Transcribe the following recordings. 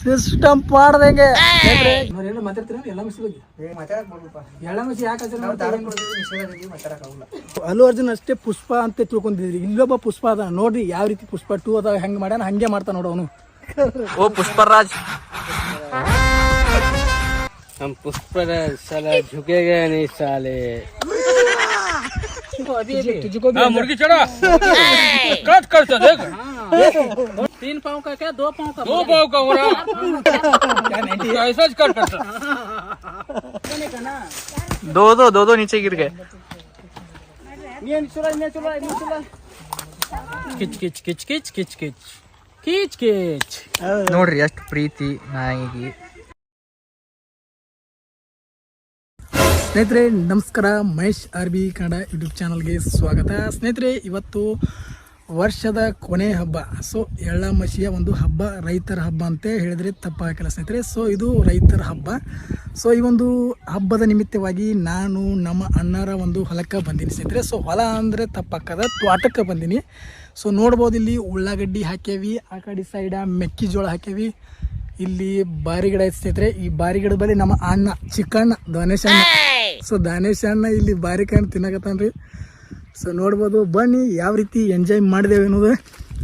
System ಮಾಡ್ದಂಗೆ ಏನು ಬಗ್ಗೆ ಅಲ್ಲು ಅರ್ಜುನ್ ಅಷ್ಟೇ ಪುಷ್ಪ ಅಂತ ತಿಳ್ಕೊಂಡಿದ್ರಿ ಇಲ್ಲೊಬ್ಬ ಪುಷ್ಪ ಅದ ನೋಡ್ರಿ ಯಾವ ರೀತಿ ಪುಷ್ಪ ಟೂ ಅದ ಹೆಂಗ್ ಮಾಡ್ಯಾನ ಹಂಗೆ ಮಾಡ್ತಾನ ನೋಡು ಅವನು. ಓ ಪುಷ್ಪರಾಜ್. ನಮ್ ಪುಷ್ಪರಾಜ್ ಸಲ ಝುಕೆಗೆ ನೀ ಮುರ್ಗಿ ಚಡ. ಕಟ್ ಕಳ್ಸ तीन पाँव का क्या दो पाँव का दो पाव का हो रहा ऐसा ज कट करता दो दो दो दो नीचे गिर गए किच किच किच किच किच किच किच किच ನೋಡ್ರಿ ಎಷ್ಟು ಪ್ರೀತಿ ನಾಯಿಗೆ ಸ್ನೇಹಿತರೆ ನಮಸ್ಕಾರ Mahesh R B Kannada YouTube ಚಾನಲ್ಗೆ ಸ್ವಾಗತ ಸ್ನೇಹಿತರೆ ಇವತ್ತು ವರ್ಷದ ಕೊನೆ ಹಬ್ಬ. ಸೊ ಎಳ್ಳಮಸಿಯ ಒಂದು ಹಬ್ಬ ರೈತರ ಹಬ್ಬ ಅಂತ ಹೇಳಿದ್ರೆ ತಪ್ಪಾಗಿಲ್ಲ ಸ್ನೇಹಿತರೆ. ಸೊ ಇದು ರೈತರ ಹಬ್ಬ. ಸೊ ಈ ಒಂದು ಹಬ್ಬದ ನಿಮಿತ್ತವಾಗಿ ನಾನು ನಮ್ಮ ಅಣ್ಣರ ಒಂದು ಹೊಲಕ್ಕೆ ಬಂದೀನಿ ಸ್ನೇಹಿತರೆ. ಸೊ ಹೊಲ ಅಂದರೆ ತಪ್ಪಾಕದ ತ್ವಾಟಕ್ಕೆ ಬಂದೀನಿ. ಸೊ ನೋಡ್ಬೋದು ಇಲ್ಲಿ ಉಳ್ಳಾಗಡ್ಡಿ ಹಾಕ್ಯವಿ ಆ ಕಡೆ ಸೈಡ ಮೆಕ್ಕೆಜೋಳ ಹಾಕ್ಯವಿ. ಇಲ್ಲಿ ಬಾರಿ ಗಿಡ ಐತೆ ಸ್ನೇಹಿತರೆ. ಈ ಬಾರಿ ಗಿಡದ ಬಳಿ ನಮ್ಮ ಅಣ್ಣ ಚಿಕ್ಕಣ್ಣ ದಾನೇಶ ಅಣ್ಣ ಸೊ ದಾನೇಶ ಅಣ್ಣ ಇಲ್ಲಿ ಬಾರಿ ಕಾಣ್ ತಿನ್ನಕತ್ತಾನ್ರಿ. ಸೊ ನೋಡ್ಬೋದು ಬನ್ನಿ ಯಾವ ರೀತಿ ಎಂಜಾಯ್ ಮಾಡಿದೇವೆ ಅನ್ನೋದು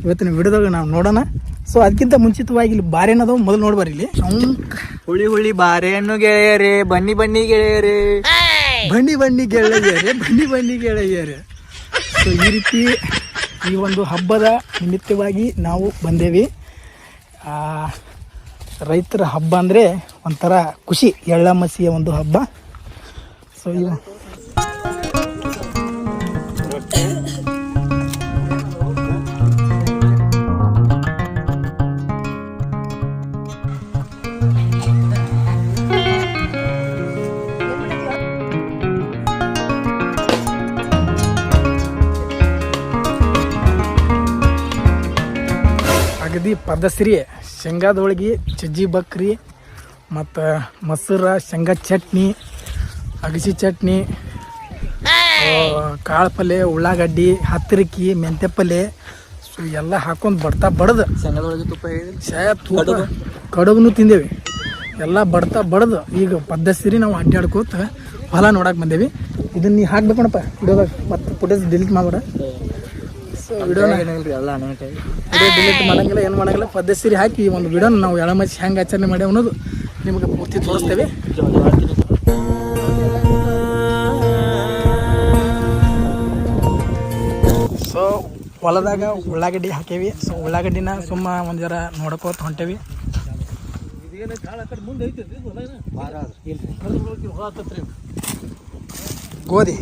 ಇವತ್ತಿನ ವಿಡಿಯೋದಾಗ ನಾವು ನೋಡೋಣ. ಸೊ ಅದಕ್ಕಿಂತ ಮುಂಚಿತವಾಗಿ ಇಲ್ಲಿ ಬಾರಿ ಅನ್ನೋದು ಮೊದಲು ನೋಡ್ಬಾರಿ ಇಲ್ಲಿ. ಹುಳಿ ಹುಳಿ ಹುಳಿ ಬಾರೆಹಣ್ಣು ಗೆಳೆಯರೇ ಬನ್ನಿ ಬನ್ನಿ ಗೆಳೆಯರೇ. ಬನ್ನಿ ಬನ್ನಿ ಗೆಳೆಯರೆ ಬನ್ನಿ ಬನ್ನಿ ಗೆಳೆಯರೆ. ಸೊ ಈ ರೀತಿ ಈ ಒಂದು ಹಬ್ಬದ ನಿಮಿತ್ತವಾಗಿ ನಾವು ಬಂದೇವಿ. ಆ, ರೈತರ ಹಬ್ಬ ಅಂದರೆ ಒಂಥರ ಖುಷಿ ಎಳ್ಳಮಸಿಯ ಒಂದು ಹಬ್ಬ. ಸೊ ಇವ ಅಗದಿ ಶೇಂಗಾದ ಹೋಳಿಗೆ ಚಜ್ಜಿ ಬಕ್ರಿ ಮತ್ತು ಮೊಸರ ಶೇಂಗಾ ಚಟ್ನಿ ಅಗಸಿ ಚಟ್ನಿ ಕಾಳು ಪಲ್ಯ ಉಳ್ಳಾಗಡ್ಡಿ ಹತ್ತಿರಕಿ ಮೆಂತ್ಯ ಪಲ್ಯ ಸೊ ಎಲ್ಲ ಹಾಕೊಂಡು ಬಡ್ತಾ ಬಡ್ದು. ಶೇಂಗಾದೊಳಗೆ ತುಪ್ಪ ತೂಕ ಕಡುಬನು ತಿಂದೇವಿ. ಎಲ್ಲ ಬಡ್ತಾ ಬಡ್ದು. ಈಗ ಪದ್ಧತಿ ನಾವು ಅಡ್ಡಾಡ್ಕೋತ ಹೊಲ ನೋಡಕ್ಕೆ ಬಂದೇವಿ. ಇದನ್ನ ನೀ ಹಾಕ್ಬೇಕಣಪ್ಪ ವಿಡಿಯೋದಾಗ ಮತ್ತೆ ಫುಟೇಜ್ ಡಿಲೀಟ್ ಮಾಡ್ಬೇಡ. ಸೊ ವಿಡಿಯೋ ಎಲ್ಲ ವಿಡಿಯೋ ಡಿಲೀಟ್ ಮಾಡಂಗಿಲ್ಲ ಏನು ಮಾಡಂಗಿಲ್ಲ ಪದ್ಧತಿ ಹಾಕಿ ಈ ಒಂದು ವಿಡಿಯೋನ ನಾವು ಎಳಮಚ್ಚಿ ಹೆಂಗೆ ಆಚರಣೆ ಮಾಡಿ ಅನ್ನೋದು ನಿಮಗೆ ಪೂರ್ತಿ ತೋರಿಸ್ತೇವೆ. ಹೊಲದಾಗ ಉಳ್ಳಾಗಡ್ಡಿ ಹಾಕೇವಿ. ಸೊ ಉಳ್ಳಾಗಡ್ಡಿನ ಸುಮ್ಮ ಒಂದು ಜರ ನೋಡ್ಕೋತ ಹೊಂಟೇವಿ. ಗೋಧಿ.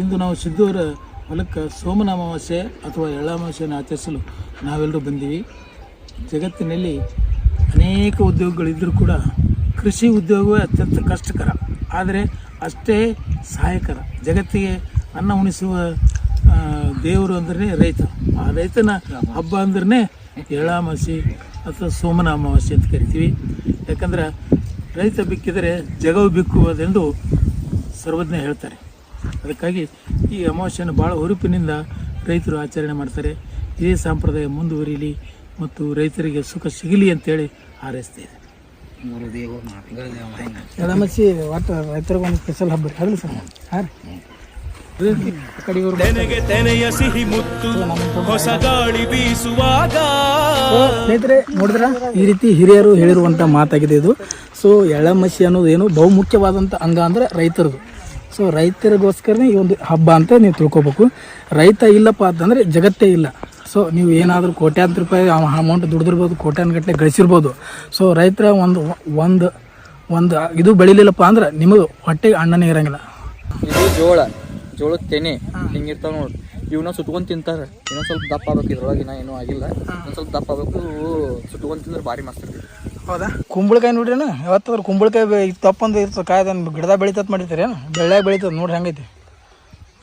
ಇಂದು ನಾವು ಸಿದ್ದೂರ ಹೊಲಕ್ಕೆ ಸೋಮನ ಅಮಾವಾಸ್ಯೆ ಅಥವಾ ಎಳ್ಳಾಮಾವಾಸ್ಯೆಯನ್ನು ಆಚರಿಸಲು ನಾವೆಲ್ಲರೂ ಬಂದೀವಿ. ಜಗತ್ತಿನಲ್ಲಿ ಅನೇಕ ಉದ್ಯೋಗಗಳಿದ್ದರೂ ಕೂಡ ಕೃಷಿ ಉದ್ಯೋಗವೇ ಅತ್ಯಂತ ಕಷ್ಟಕರ. ಆದರೆ ಅಷ್ಟೇ ಸಹಾಯಕರ. ಜಗತ್ತಿಗೆ ಅನ್ನ ಉಣಿಸುವ ದೇವರು ಅಂದ್ರೆ ರೈತ ಆ ರೈತನ ಹಬ್ಬ ಅಂದ್ರೆ ಎಳ್ಳಾಮಾಸಿ ಅಥವಾ ಸೋಮನ ಅಮಾವಾಸ್ಯೆ ಅಂತ ಕರಿತೀವಿ. ಯಾಕಂದ್ರೆ ರೈತ ಬಿಕ್ಕಿದರೆ ಜಗವು ಬಿಕ್ಕುವುದೆಂದು ಸರ್ವಜ್ಞ ಹೇಳ್ತಾರೆ. ಅದಕ್ಕಾಗಿ ಈ ಅಮಾವಾಸ್ಯೆಯನ್ನು ಭಾಳ ಹುರುಪಿನಿಂದ ರೈತರು ಆಚರಣೆ ಮಾಡ್ತಾರೆ. ಇದೇ ಸಂಪ್ರದಾಯ ಮುಂದುವರಿಯಲಿ ಮತ್ತು ರೈತರಿಗೆ ಸುಖ ಸಿಗಲಿ ಅಂತೇಳಿ ಹಾರೈಸ್ತಾ ಇದೆ ಎಳಮಚ್ಚಿ ಒಟ್ಟು ರೈತರಿಗೆ ಒಂದು ಸ್ಪೆಷಲ್ ಹಬ್ಬ ಸರ್. ಹಾಂ ತೆನೆಗೆ ತೆನೆಯ ಸಿಹಿ ಮುತ್ತು ಹೊಸ ಗಾಳಿ ಬೀಸುವಾಗ. ಸ್ನೇಹಿತರೆ ನೋಡಿದ್ರ? ಈ ರೀತಿ ಹಿರಿಯರು ಹೇಳಿರುವಂಥ ಮಾತಾಗಿದೆ ಇದು. ಸೊ ಎಳಮಸಿ ಅನ್ನೋದು ಏನು ಬಹುಮುಖ್ಯವಾದಂಥ ಅಂಗ ಅಂದ್ರೆ ರೈತರದು. ಸೊ ರೈತರಿಗೋಸ್ಕರನೇ ಈ ಒಂದು ಹಬ್ಬ ಅಂತ ನೀವು ತಿಳ್ಕೊಬೇಕು. ರೈತ ಇಲ್ಲಪ್ಪ ಅಂತಂದ್ರೆ ಜಗತ್ತೇ ಇಲ್ಲ. ಸೊ ನೀವು ಏನಾದರೂ ಕೋಟ್ಯಾಂತರ ರೂಪಾಯಿ ಅಮೌಂಟ್ ದುಡ್ದಿರ್ಬೋದು ಕೋಟ್ಯಾನ್ಗಟ್ಟಲೆ ಗಳಿಸಿರ್ಬೋದು. ಸೊ ರೈತರ ಒಂದು ಒಂದು ಒಂದು ಇದು ಬೆಳಿಲಿಲ್ಲಪ್ಪ ಅಂದ್ರೆ ನಿಮಗೆ ಹೊಟ್ಟೆಗೆ ಅಣ್ಣನೇ ಇರಂಗಿಲ್ಲ. ಇದು ಜೋಳ ಜೋಳದ ತೆನೆ ಹಿಂಗಿರ್ತಾವ ನೋಡ್ರಿ ಇವನ್ನ ಸುಟ್ಕೊಂಡ್ ತಿಂತಾರೆ. ಇನ್ನೊಂದು ಸ್ವಲ್ಪ ದಪ್ಪ ಆಗ್ಬೇಕು ಇದ್ರೊಳಗೆ ಇನ್ನ ಏನೂ ಆಗಿಲ್ಲ. ಇನ್ನೊಂದು ಸ್ವಲ್ಪ ದಪ್ಪ ಆಗ್ಬೇಕು ಸುಟ್ಕೊಂಡು ತಿಂದ್ರೆ ಭಾರಿ ಮಸ್ತ್ ಹೌದಾ? ಕುಂಬಳಕಾಯಿ ನೋಡ್ರಿ ಯಾವತ್ತಾದ್ರು ಕುಂಬಳಕಾಯಿ ತಪ್ಪಂದು ಇರ್ತದೆ ಕಾಯ್ದು ಗಿಡದಾಗ ಬೆಳೀತದ ಮಾಡಿರ್ತೀರೇನು? ಬೆಳ್ಳ್ಯಾಗ ಬೆಳಿತದ ನೋಡ್ರಿ ಹೆಂಗೈತಿ.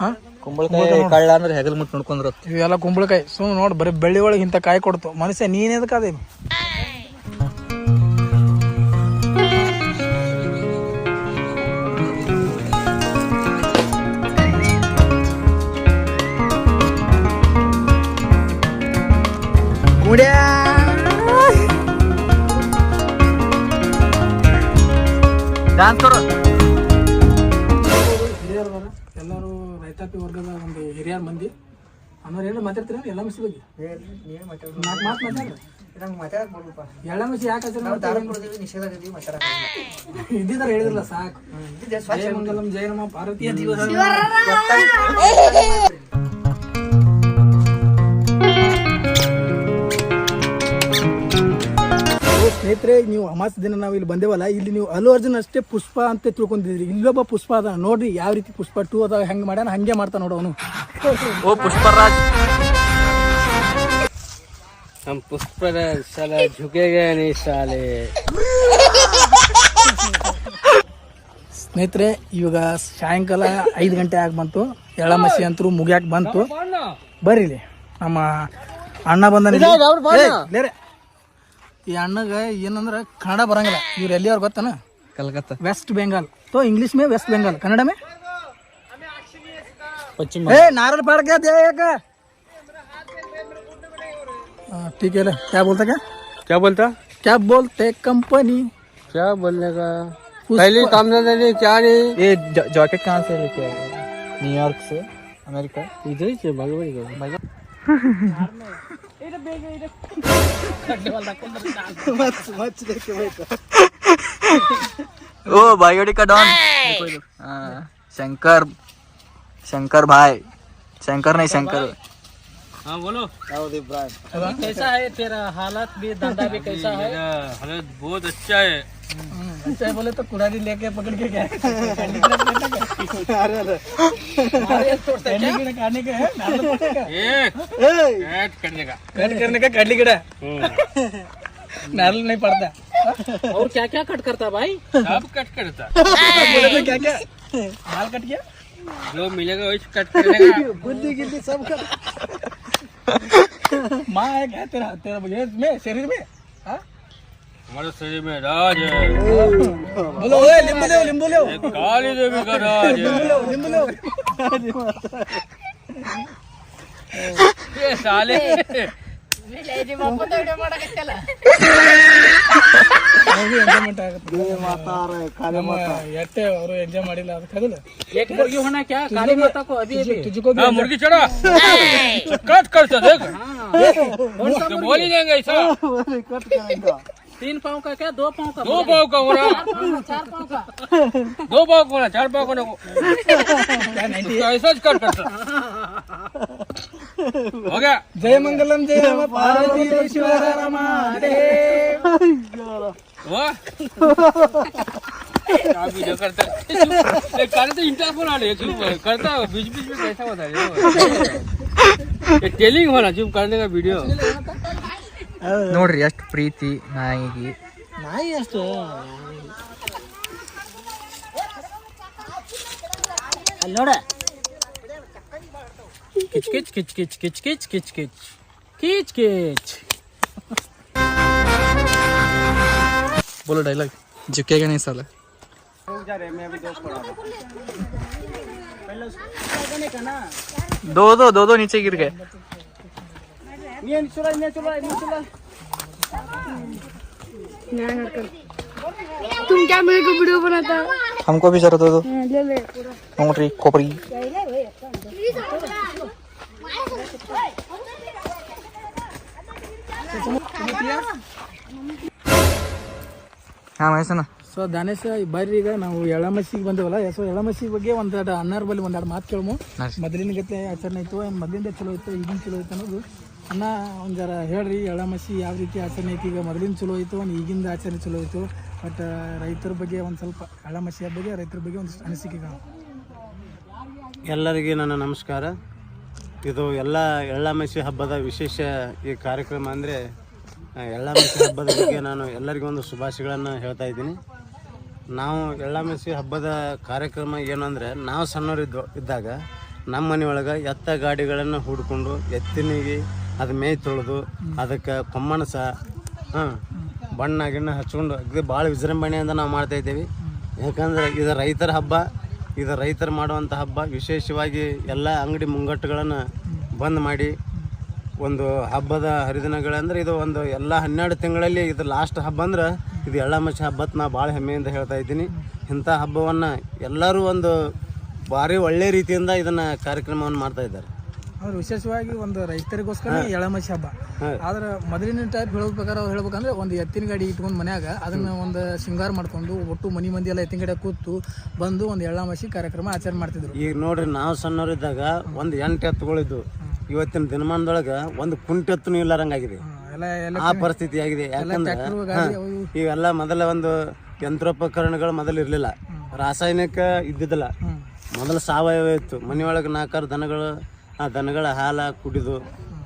ಹಾಂ? ಕುಂಬಳಕಾಯಿ ಕಳ್ಳ ಅಂದ್ರೆ ಹೆಗಲ್ ಮುಟ್ ನೋಡ್ಕೊಂಡ್ರ ಇವೆಲ್ಲ ಕುಂಬಳಕಾಯಿ. ಸುಮ್ ನೋಡಿ ಬರೀ ಬೆಳ್ಳಿ ಒಳಗೆ ಇಂಥ ಕಾಯಿ ಕೊಡ್ತು. ಮನುಷ್ಯ ನೀನ್ ಎದಕ್ಕಾದೆ ಡ್ಯಾನ್ಸ್ ಕೊಡು. ಅನ್ನೋರು ಏನು ಮಾತಾಡ್ತೀರ? ಎಲ್ಲ ಮಿಸಿ ಬಗ್ಗೆ ಹೇಳ್ರಿ ನೀವೇ ಮಾತಾಡ್ರಿ. ನಾಲ್ಕು ಮಾತು ಮಾತಾಡ್ರಿ. ನಂಗೆ ಮಾತಾಡಕ್ ಬರಲ್ಪ ಎಲ್ಲ ಮಿಸಿ ಯಾಕೆ ನಾವು ದಾರ ಮಾತಾಡಕ್ ಇದ್ದಿದ್ದಾರೆ ಹೇಳಿದ್ರಲ್ಲ ಸಾಕು. ಪಾರ್ವತಿಯ ಸ್ನೇಹಿತರೆ ನೀವು ಅಮಾಸ ದಿನ ನಾವು ಇಲ್ಲಿ ಬಂದೇವಲ್ಲ ಇಲ್ಲಿ ನೀವು ಅಲ್ಲು ಅರ್ಜುನ್ ಅಷ್ಟೇ ಪುಷ್ಪ ಅಂತ ತಿಳ್ಕೊಂಡಿದ್ರಿ ಇಲ್ಲೊಬ್ಬ ಪುಷ್ಪ ಅದ. ನೋಡ್ರಿ ಯಾವ ರೀತಿ ಪುಷ್ಪ ಟೂ ಅದಾಗ ಹೆಂಗೆ ಮಾಡ್ಯಾನ ಹಂಗೆ ಮಾಡ್ತಾನೆ ನೋಡು ಅವನು. ಓ ಪುಷ್ಪರಾಜ್. ನಮ್ಮ ಪುಷ್ಪರಾಜ್ ಸಲ ಝುಕೆಗೆ ಶಾಲೆ ಸ್ನೇಹಿತರೆ ಇವಾಗ ಸಾಯಂಕಾಲ ಐದು ಗಂಟೆ ಆಗಿ ಬಂತು. ಎಳ್ಳಮಸಿ ಅಂತೂ ಮುಗಿಯಾಕೆ ಬಂತು. ಬರೀಲಿ ನಮ್ಮ ಅಣ್ಣ ಬಂದ ಈ ಅಣ್ಣಗ ಏನಂದ್ರೆ ಕನ್ನಡ ಬರಂಗಿಲ್ಲ. ಇವ್ರು ಎಲ್ಲಿಯವ್ರು ಗೊತ್ತಾನ? ಕಲ್ಕತ್ತಾ. ವೆಸ್ಟ್ ಬೆಂಗಾಲ್ ತೋ ಇಂಗ್ಲಿಷ್ ಮೇ ವೆಸ್ಟ್ ಬೆಂಗಾಲ್ ಕನ್ನಡ ಮೇ? पश्चिम ए नारल पड़ गया दे एक। हाँ, ठीक है क्या बोलता क्या? क्या बोलता? क्या बोलते कंपनी क्या बोलने का? पहले काम नहीं क्या नहीं? ये जैकेट कहाँ से लेके आए? न्यूयॉर्क से अमेरिका इधर ही से भगवान का ओ बायोडी का डॉन। हाँ, शंकर। शंकर भाई। शंकर नहीं शंकर हाँ बोलो। कैसा है? तेरा हालत भी धंधा भी कैसा है? हालत बहुत अच्छा है। अच्छा है बोले तो कुड़ारी लेके पकड़ के गए। कट करने का। कटली गिड़ा नारल नहीं पड़ता। और क्या क्या कट करता भाई? सब कट करता। तो क्या क्या बाल कट गया जो मिलेगा वही कट करने का बुद्धि गिद्धि सब कर माँ है क्या तेरा तेरा ये में शरीर में हाँ? हमारे शरीर में राज है बोलो ओए लिंबू ले लिंबू ले काली देवी का राज है लिंबू ले ये साले ಎಂಜಾಯ್ಮೆಂಟ್ ಆಗುತ್ತೆ ನಮ್ಮ ಎಟ್ಟೆ ಅವರು ಎಂಜಾಯ್ ಮಾಡಿಲ್ಲ ಅದಕ್ಕೆ ಅದಲ್ಲ एक मुर्गी होना क्या काली माता को अभी अभी तुझको भी हाँ मुर्गी चढ़ा कट करता देख तो बोल ही देंगे ऐसा तीन पाँव का क्या दो पाँव का दो पाव का होना चार पाँव का दो पाव का होना चार पाव का होना उसका ऐसा कट करता हो गया ಜಯ ಮಂಗಲಂ ಜಯ ರಾಮ ಪಾರ್ವತಿ ಈಶ್ವರ ರಮ वाह आप वीडियो करते ये करे तो इंटर बना ले चुप करता बीच बीच में कैसा होता है ये टेलिंग होना चुप करने का वीडियो ನೋಡ್ರಿ ಎಷ್ಟು ಪ್ರೀತಿ ನಾಯಿಗೆ ನಾಯಿ ಅಷ್ಟು ಅಲ್ಲಿ ನೋಡ ಕಿಚ್ ಕಿಚ್ ಕಿಚ್ ಕಿಚ್ ಕಿಚ್ ಕಿಚ್ ಕಿಚ್ ಕಿಚ್ ಕಿಚ್ ಕಿಚ್ बोलो डायलॉग झुकेगा नहीं साला। दो दो दो दो नीचे गिर गए। तुम क्या मेरे को वीडियो बनाता? हमको भी जरा दो दो। ले ले। ಸೊ ದಾನೇಶ ಬರ್ರಿ ಈಗ ನಾವು ಎಳಮಸಿಗೆ ಬಂದೇವಲ್ಲ? ಸೊ ಎಳಮಸಿ ಬಗ್ಗೆ ಒಂದೆರಡು ಅನ್ನಾರ ಬಲ್ಲಿ ಒಂದೆರಡು ಮಾತು ಕೇಳಮು. ಮೊದಲಿನ ಗತೆ ಆಚರಣೆ ಇತ್ತು ಮೊದಲಿಂದ ಚಲೋ ಇತ್ತು ಈಗಿನ ಚಲೋ ಇತ್ತು ಅನ್ನೋದು. ಅನ್ನ ಒಂದು ಜರ ಹೇಳ್ರಿ ಎಳಮಸಿ ಯಾವ ರೀತಿ ಆಚರಣೆ ಐತಿ ಈಗ ಮೊದಲಿನ ಚಲೋ ಇತ್ತು ಒಂದು ಈಗಿಂದ ಆಚರಣೆ ಚಲೋ ಇತ್ತು. ಬಟ್ ರೈತರ ಬಗ್ಗೆ ಒಂದು ಸ್ವಲ್ಪ ಎಳಮಸಿಯ ಬಗ್ಗೆ ರೈತರ ಬಗ್ಗೆ ಒಂದಿಷ್ಟು ಅನಿಸಿಕೆ ಎಲ್ಲರಿಗೆ ನನ್ನ ನಮಸ್ಕಾರ. ಇದು ಎಲ್ಲ ಎಳ್ಳಮಸಿ ಹಬ್ಬದ ವಿಶೇಷ ಈ ಕಾರ್ಯಕ್ರಮ ಅಂದರೆ ಎಳ್ಳಮಸಿ ಹಬ್ಬದ ಬಗ್ಗೆ ನಾನು ಎಲ್ಲರಿಗೂ ಒಂದು ಶುಭಾಶಯಗಳನ್ನು ಹೇಳ್ತಾ ಇದ್ದೀನಿ. ನಾವು ಎಳ್ಳಾಮಸಿ ಹಬ್ಬದ ಕಾರ್ಯಕ್ರಮ ಏನು ಅಂದರೆ, ನಾವು ಸಣ್ಣವರಿದ್ದು ಇದ್ದಾಗ ನಮ್ಮ ಮನೆಯೊಳಗೆ ಎತ್ತ ಗಾಡಿಗಳನ್ನು ಹೂಡ್ಕೊಂಡು ಎತ್ತಿನಿಗೆ ಅದು ಮೇಯ್ ತೊಳೆದು ಅದಕ್ಕೆ ಕೊಮ್ಮಣಸ ಹಾಂ, ಬಣ್ಣ ಗಿಣ್ಣ ಹಚ್ಕೊಂಡು ಅಗದಿ ಭಾಳ ವಿಜೃಂಭಣೆಯಿಂದ ನಾವು ಮಾಡ್ತಾಯಿದ್ದೀವಿ ಯಾಕಂದರೆ ಇದು ರೈತರ ಹಬ್ಬ, ಇದು ರೈತರು ಮಾಡುವಂಥ ಹಬ್ಬ ವಿಶೇಷವಾಗಿ ಎಲ್ಲ ಅಂಗಡಿ ಮುಂಗಟ್ಟುಗಳನ್ನು ಬಂದ್ ಮಾಡಿ ಒಂದು ಹಬ್ಬದ ಹರಿದಿನಗಳಂದ್ರೆ ಇದು ಒಂದು ಎಲ್ಲ ಹನ್ನೆರಡು ತಿಂಗಳಲ್ಲಿ ಇದು ಲಾಸ್ಟ್ ಹಬ್ಬ ಅಂದ್ರೆ ಇದು ಎಳ್ಳಮಸಿ ಹಬ್ಬತ್ ನಾ ಭಾಳ ಹೆಮ್ಮೆಯಿಂದ ಹೇಳ್ತಾ ಇದ್ದೀನಿ. ಇಂಥ ಹಬ್ಬವನ್ನು ಎಲ್ಲರೂ ಒಂದು ಭಾರಿ ಒಳ್ಳೆ ರೀತಿಯಿಂದ ಇದನ್ನು ಕಾರ್ಯಕ್ರಮವನ್ನು ಮಾಡ್ತಾ ಇದ್ದಾರೆ. ಅವ್ರು ವಿಶೇಷವಾಗಿ ಒಂದು ರೈತರಿಗೋಸ್ಕರ ಎಳಮಸಿ ಹಬ್ಬ. ಆದ್ರೆ ಮೊದಲಿನ ಟೈಪ್ ಹೇಳೋ ಪ್ರಕಾರ ಹೇಳ್ಬೇಕಂದ್ರೆ ಒಂದು ಎತ್ತಿನ ಗಾಡಿ ಇಟ್ಕೊಂಡು ಮನ್ಯಾಗ ಅದನ್ನ ಒಂದು ಶೃಂಗಾರ ಮಾಡ್ಕೊಂಡು ಒಟ್ಟು ಮನಿ ಮಂದಿ ಎಲ್ಲ ಎತ್ತಿನ ಗಾಡಿ ಕೂತು ಬಂದು ಒಂದು ಎಳ್ಳಮಸಿ ಕಾರ್ಯಕ್ರಮ ಆಚರಣೆ ಮಾಡ್ತಿದ್ರು. ಈಗ ನೋಡ್ರಿ ನಾವು ಸಣ್ಣವರಿದ್ದಾಗ ಒಂದು ಎಂಟು ಎತ್ತುಗಳಿದ್ದು ಇವತ್ತಿನ ದಿನಮಾನದೊಳಗೆ ಒಂದು ಕುಂಟೆತ್ತೂ ಇಲ್ಲಾರಂಗಾಗಿದೆ. ಆ ಪರಿಸ್ಥಿತಿ ಆಗಿದೆ. ಯಾಕಂದ್ರೆ ಇವೆಲ್ಲ ಮೊದಲ ಒಂದು ಯಂತ್ರೋಪಕರಣಗಳು ಮೊದಲು ಇರಲಿಲ್ಲ. ರಾಸಾಯನಿಕ ಇದ್ದಿದ್ದಿಲ್ಲ. ಮೊದಲು ಸಾವಯವ ಇತ್ತು. ಮನೆಯೊಳಗೆ ನಾಲ್ಕಾರು ದನಗಳು ಆ ದನಗಳ ಹಾಲು ಕುಡಿದು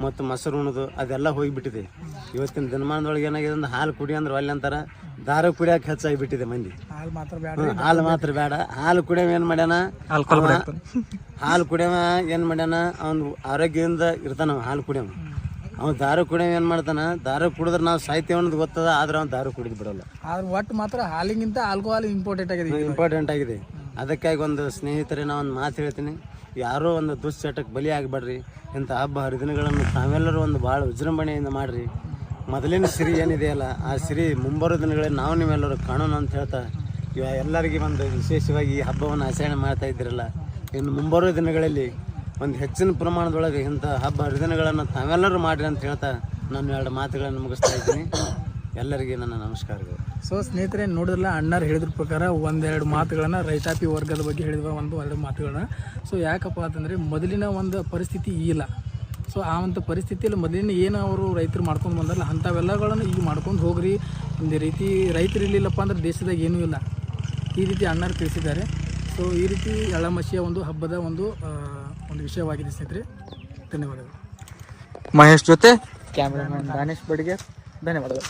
ಮತ್ತು ಮೊಸರು ಉಣದು ಅದೆಲ್ಲ ಹೋಗಿಬಿಟ್ಟಿದೆ. ಇವತ್ತಿನ ದಿನಮಾನದೊಳಗೆ ಏನಾಗಿದೆ ಅಂದ್ರೆ ಹಾಲು ಕುಡಿ ಅಂದ್ರೆ ಅಲ್ಲಿ ಅಂತಾರ. ದಾರು ಕುಡಿಯೋಕೆ ಹೆಚ್ಚಾಗಿಬಿಟ್ಟಿದೆ ಮಂದಿ. ಹಾಲು ಮಾತ್ರ ಬೇಡ. ಹಾಲು ಮಾತ್ರ ಬೇಡ. ಹಾಲು ಕುಡಿಯವ ಏನು ಮಾಡ್ಯಾನ? ಹಾಲು ಕುಡಿಯವ ಏನು ಮಾಡ್ಯಾನ? ಅವ್ನು ಆರೋಗ್ಯದಿಂದ ಇರ್ತಾನ ಅವ ಹಾಲು ಕುಡಿಯವ. ಅವ್ನು ದಾರು ಕುಡಿಯವ ಏನು ಮಾಡ್ತಾನ? ದಾರು ಕುಡಿದ್ರೆ ನಾವು ಸಾಹಿತ್ಯ ಅನ್ನೋದು ಗೊತ್ತದ ಆದ್ರೆ ಅವ್ನು ದಾರು ಕುಡಿದು ಬಿಡಲ್ಲ. ಆದ್ರೆ ಒಟ್ಟು ಮಾತ್ರ ಹಾಲಿಗಿಂತ ಆಲ್ಕೋಹಾಲ್ ಇಂಪಾರ್ಟೆಂಟ್ ಆಗಿದೆ ಇಂಪಾರ್ಟೆಂಟ್ ಆಗಿದೆ. ಅದಕ್ಕಾಗಿ ಒಂದು ಸ್ನೇಹಿತರೆ ನಾವೊಂದು ಒಂದು ಮಾತು ಹೇಳ್ತೀನಿ. ಯಾರೋ ಒಂದು ದುಶ್ಚಟಕ್ಕೆ ಬಲಿ ಆಗಬೇಡ್ರಿ ಇಂಥ ಹಬ್ಬ ಹರಿದಿನಗಳನ್ನು ತಾವೆಲ್ಲರೂ ಒಂದು ಭಾಳ ವಿಜೃಂಭಣೆಯಿಂದ ಮಾಡಿರಿ. ಮೊದಲಿನ ಸಿರಿ ಏನಿದೆಯಲ್ಲ ಆ ಸಿರಿ ಮುಂಬರೋ ದಿನಗಳಲ್ಲಿ ನಾವು ನೀವೆಲ್ಲರೂ ಕಾಣೋಣ ಅಂತ ಹೇಳ್ತಾ ಇವ ಎಲ್ಲರಿಗೆ ಒಂದು ವಿಶೇಷವಾಗಿ ಈ ಹಬ್ಬವನ್ನು ಆಚರಣೆ ಮಾಡ್ತಾ ಇದ್ದೀರಲ್ಲ. ಇನ್ನು ಮುಂಬರೋ ದಿನಗಳಲ್ಲಿ ಒಂದು ಹೆಚ್ಚಿನ ಪ್ರಮಾಣದೊಳಗೆ ಇಂಥ ಹಬ್ಬ ಹರಿದಿನಗಳನ್ನು ತಾವೆಲ್ಲರೂ ಮಾಡಿರಿ ಅಂತ ಹೇಳ್ತಾ ನಾನು ಎರಡು ಮಾತುಗಳನ್ನು ಮುಗಿಸ್ತಾ ಇದ್ದೀನಿ. ಎಲ್ಲರಿಗೆ ನನ್ನ ನಮಸ್ಕಾರಗಳು. ಸೊ ಸ್ನೇಹಿತರೆ ನೋಡಿದ್ರಲ್ಲ ಅಣ್ಣಾರು ಹೇಳಿದ್ರ ಪ್ರಕಾರ ಒಂದೆರಡು ಮಾತುಗಳನ್ನು ರೈತಾಪಿ ವರ್ಗದ ಬಗ್ಗೆ ಹೇಳಿದ ಒಂದು ಎರಡು ಮಾತುಗಳನ್ನ. ಸೊ ಯಾಕಪ್ಪ ಅಂತಂದರೆ ಮೊದಲಿನ ಒಂದು ಪರಿಸ್ಥಿತಿ ಇಲ್ಲ. ಸೊ ಆ ಒಂದು ಪರಿಸ್ಥಿತಿಯಲ್ಲಿ ಮೊದಲಿನ ಏನು ಅವರು ರೈತರು ಮಾಡ್ಕೊಂಡು ಬಂದಲ್ಲ ಅಂಥವೆಲ್ಲಗಳನ್ನು ಈಗ ಮಾಡ್ಕೊಂಡು ಹೋಗ್ರಿ. ಒಂದು ರೀತಿ ರೈತರು ಇರಲಿಲ್ಲಪ್ಪ ಅಂದ್ರೆ ದೇಶದಾಗ ಏನೂ ಇಲ್ಲ. ಈ ರೀತಿ ಅಣ್ಣರು ತಿಳಿಸಿದ್ದಾರೆ. ಸೊ ಈ ರೀತಿ ಎಳ್ಳಮಸಿಯ ಒಂದು ಹಬ್ಬದ ಒಂದು ಒಂದು ವಿಷಯವಾಗಿದೆ ಸ್ನೇಹಿತರೆ. ಧನ್ಯವಾದಗಳು. ಮಹೇಶ್ ಜೊತೆ ಕ್ಯಾಮ್ರಾಮನ್ ದಾನೇಶ್ ಬಡಿಗೆ. ಧನ್ಯವಾದಗಳು.